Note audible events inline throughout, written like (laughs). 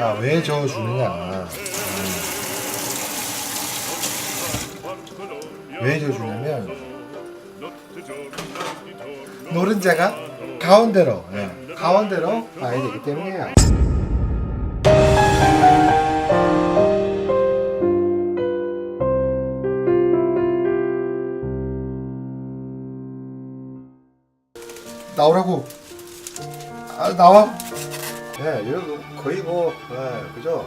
자, 왜 저어주느냐. 음. 왜 저어주냐면, 노른자가 가운데로, 예, 가운데로 가야 되기 때문이에요. 나오라고. 아, 나와. 예, 이거 거의 뭐, 예, 그죠?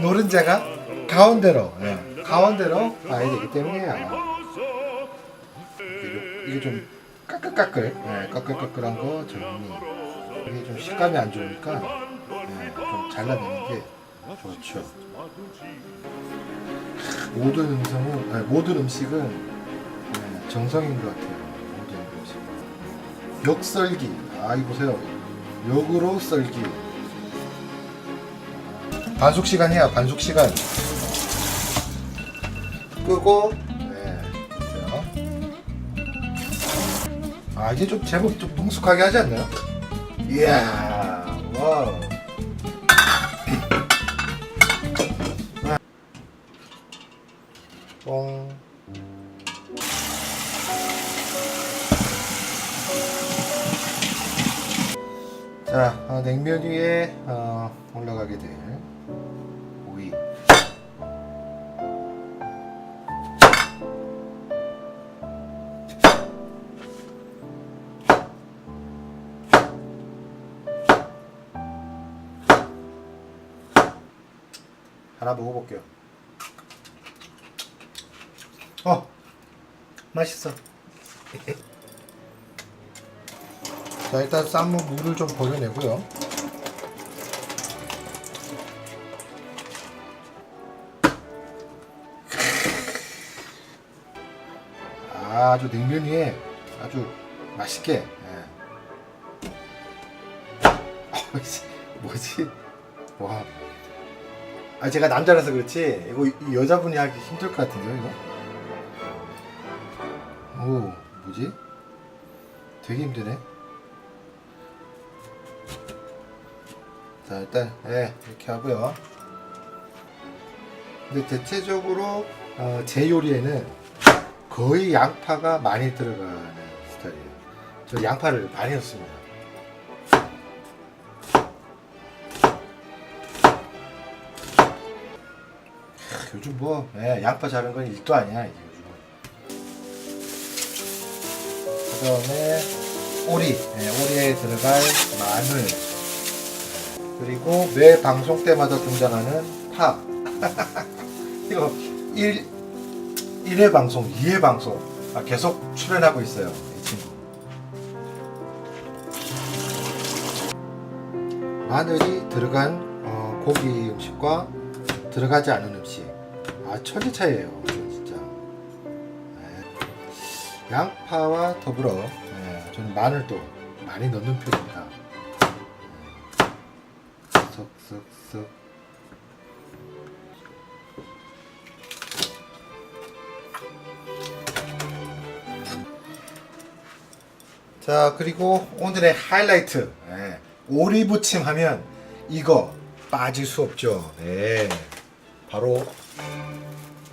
노른자가 가운데로 예, 가운데로 가야 되기 때문이에요. 이게, 좀 까끌까끌 예, 까끌까끌한 거 정리 이게 좀 식감이 안 좋으니까 예, 좀 잘라내는 게 좋죠. 모든 음성은 아니, 모든 음식은 예, 정성인 것 같아요. 모든 음식. 역 썰기 아 이거 보세요. 역으로 썰기 반숙 시간이야 반숙 시간. 끄고 네 보세요. 아 이제 좀 제법 좀 능숙하게 하지 않나요? 이야 뽕 어, 냉면 위에 어, 올라가게 될 오이. 하나 먹어볼게요. 어, 맛있어. (laughs) 자 일단 쌈무 물을 좀 버려내고요. 아주 냉면 위에 아주 맛있게 예. 어, 씨, 뭐지? 와. 아 제가 남자라서 그렇지? 이거 이 여자분이 하기 힘들 것 같은데요 이거? 오 뭐지? 되게 힘드네 자 일단 예 이렇게 하고요. 근데 대체적으로 어, 제 요리에는 거의 양파가 많이 들어가는 스타일이에요. 저 양파를 많이 넣습니다. 크, 요즘 뭐 예, 양파 자른 건 일도 아니야 이게 요즘은. 그 다음에 오리 예, 오리에 들어갈 마늘 그리고 매 방송 때마다 등장하는 파. (laughs) 이거 1, 1회 방송, 2회 방송 아, 계속 출연하고 있어요. 이 친구. 마늘이 들어간 어, 고기 음식과 들어가지 않은 음식. 아, 천지 차이예요. 이건 진짜. 네. 양파와 더불어 네, 저는 마늘도 많이 넣는 편입니다. 쓱쓱쓱 자 그리고 오늘의 하이라이트. 예, 오리 부침 하면 이거 빠질 수 없죠. 네, 바로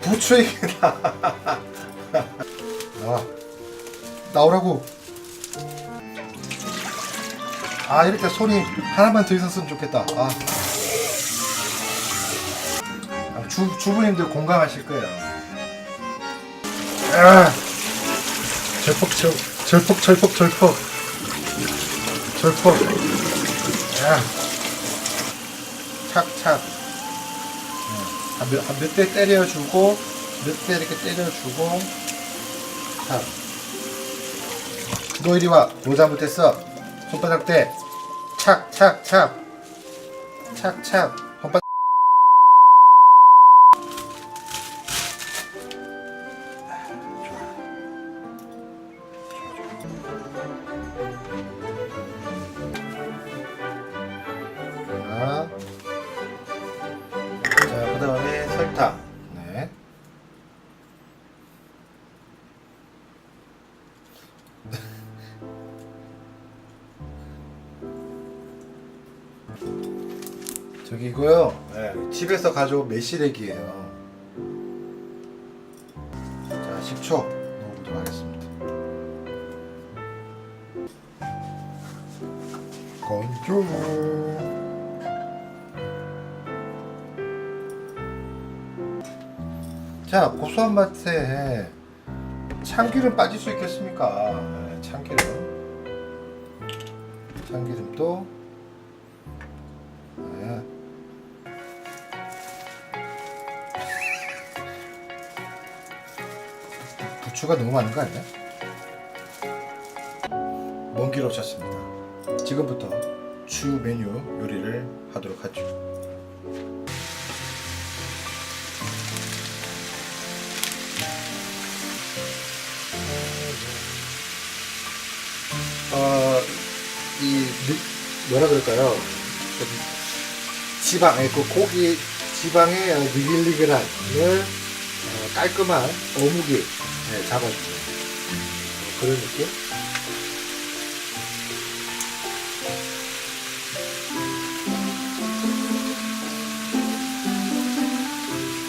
부추입니다. (laughs) 아, 나오라고 아 이렇게 소리 하나만 더 있었으면 좋겠다. 아. 아, 주 주부님들 공감하실 거예요. 아. 절폭 절 절폭 절폭 절폭 절폭 자, 착착. 몇대 때려주고, 몇 대 이렇게 때려주고, 자. 너 이리 와. 너 잘못했어. 손바닥 대. 착, 착, 착. 착, 착. 저기고요. 네, 집에서 가져온 매실액이에요. 자, 10초 넣어보도록 하겠습니다. 건조. 자, 고소한 맛에 참기름 빠질 수 있겠습니까? 네, 참기름. 참기름도. 네. 부추가 너무 많은 거 아니야? 먼 길 오셨습니다. 지금부터 주 메뉴 요리를 하도록 하죠. 어, 이 느- 뭐라 그럴까요? 좀 지방, 그 고기 지방의 어, 니글니글함을 어, 깔끔한 어묵이 네, 잡아주죠. 어, 그런 느낌?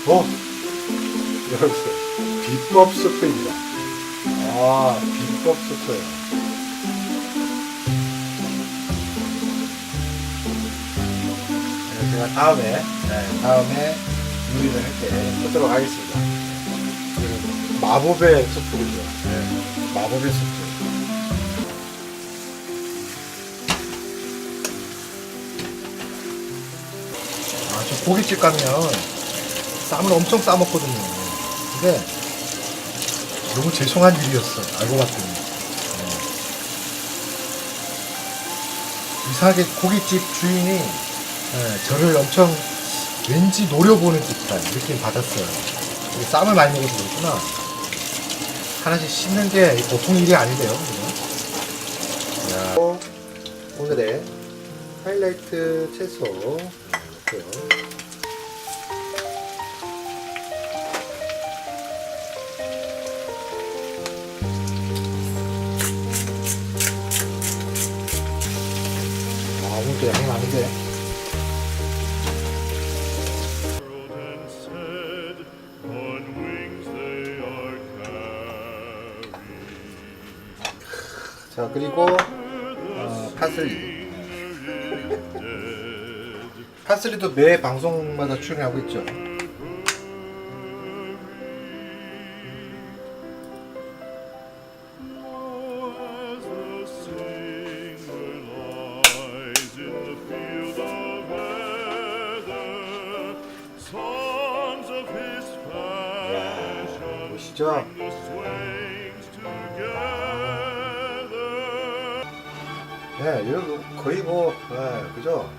어? 여러분, 비법 스프입니다. 아, 비법 스프예요. 제가 다음에 네, 다음에 요리를 할때 쓰도록 하겠습니다. 마법의 스프군요. 네, 마법의 스프. 아, 저 고깃집 가면 쌈을 엄청 싸 먹거든요. 근데 너무 죄송한 일이었어. 알고 봤더니. 네. 이상하게 고깃집 주인이 네, 저를 엄청 왠지 노려보는 듯한 느낌 받았어요. 쌈을 많이 먹어서 그렇구나. 하나씩 씹는 게 보통 일이 아닌데요. 야. 오늘의 하이라이트 채소 넣고요. 아, 오늘도 양이 많은데. 자, 그리고 어, 파슬리. 파슬리도 매 방송마다 출연하고 있죠. Singer lies together. 네, 거의 뭐, 네, 그죠?